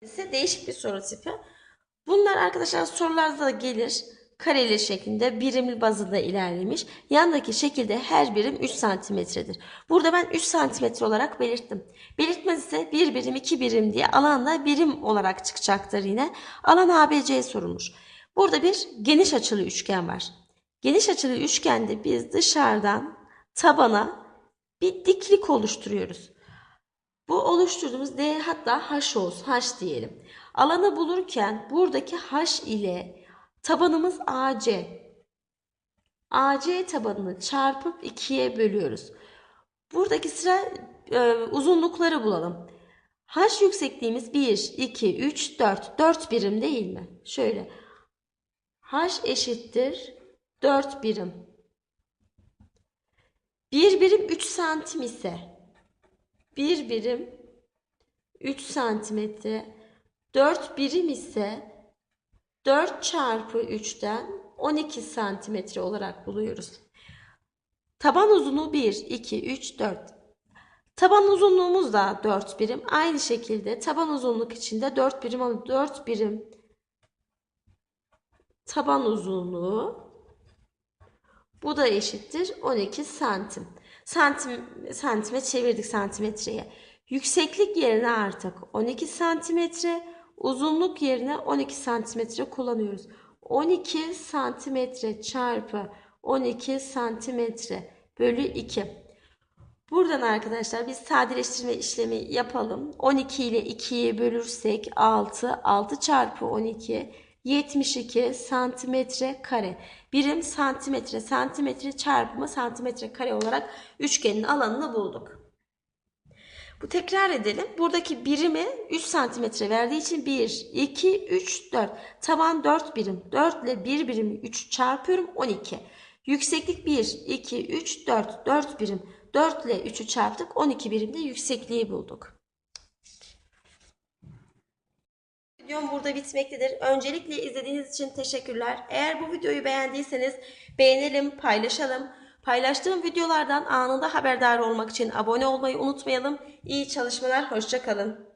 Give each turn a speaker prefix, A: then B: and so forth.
A: ise değişik bir soru tipi. Bunlar arkadaşlar sorularda da gelir. Kareli şeklinde birim bazında ilerlemiş. Yandaki şekilde her birim 3 santimetredir. Burada ben 3 santimetre olarak belirttim. Belirtmez ise 1 birim 2 birim diye alanda birim olarak çıkacaktır yine. Alan ABC sorulmuş. Burada bir geniş açılı üçgen var. Geniş açılı üçgende biz dışarıdan tabana bir diklik oluşturuyoruz. Bu oluşturduğumuz D hatta H olsun. H diyelim. Alanı bulurken buradaki H ile tabanımız AC. AC tabanını çarpıp 2'ye bölüyoruz. Buradaki sıra e, uzunlukları bulalım. H yüksekliğimiz 1, 2, 3, 4. 4 birim değil mi? Şöyle. H eşittir 4 birim. 1 birim 3 santim ise 1 birim 3 santimetre 4 birim ise 4 çarpı 3'ten 12 santimetre olarak buluyoruz. Taban uzunluğu 1, 2, 3, 4. Taban uzunluğumuz da 4 birim. Aynı şekilde taban uzunluk içinde 4 birim ama 4 birim taban uzunluğu bu da eşittir 12 santim. Santim santime çevirdik santimetreye. Yükseklik yerine artık 12 santimetre, uzunluk yerine 12 santimetre kullanıyoruz. 12 santimetre çarpı 12 santimetre bölü 2. Buradan arkadaşlar biz sadeleştirme işlemi yapalım. 12 ile 2'yi bölürsek 6, 6 çarpı 12 72 santimetre kare. Birim santimetre, santimetre çarpımı santimetre kare olarak üçgenin alanını bulduk. Bu tekrar edelim. Buradaki birimi 3 santimetre verdiği için 1, 2, 3, 4. Taban 4 birim. 4 ile 1 birimi 3 çarpıyorum 12. Yükseklik 1, 2, 3, 4. 4 birim. 4 ile 3'ü çarptık. 12 birimde yüksekliği bulduk. Videom burada bitmektedir. Öncelikle izlediğiniz için teşekkürler. Eğer bu videoyu beğendiyseniz beğenelim, paylaşalım. Paylaştığım videolardan anında haberdar olmak için abone olmayı unutmayalım. İyi çalışmalar, hoşçakalın.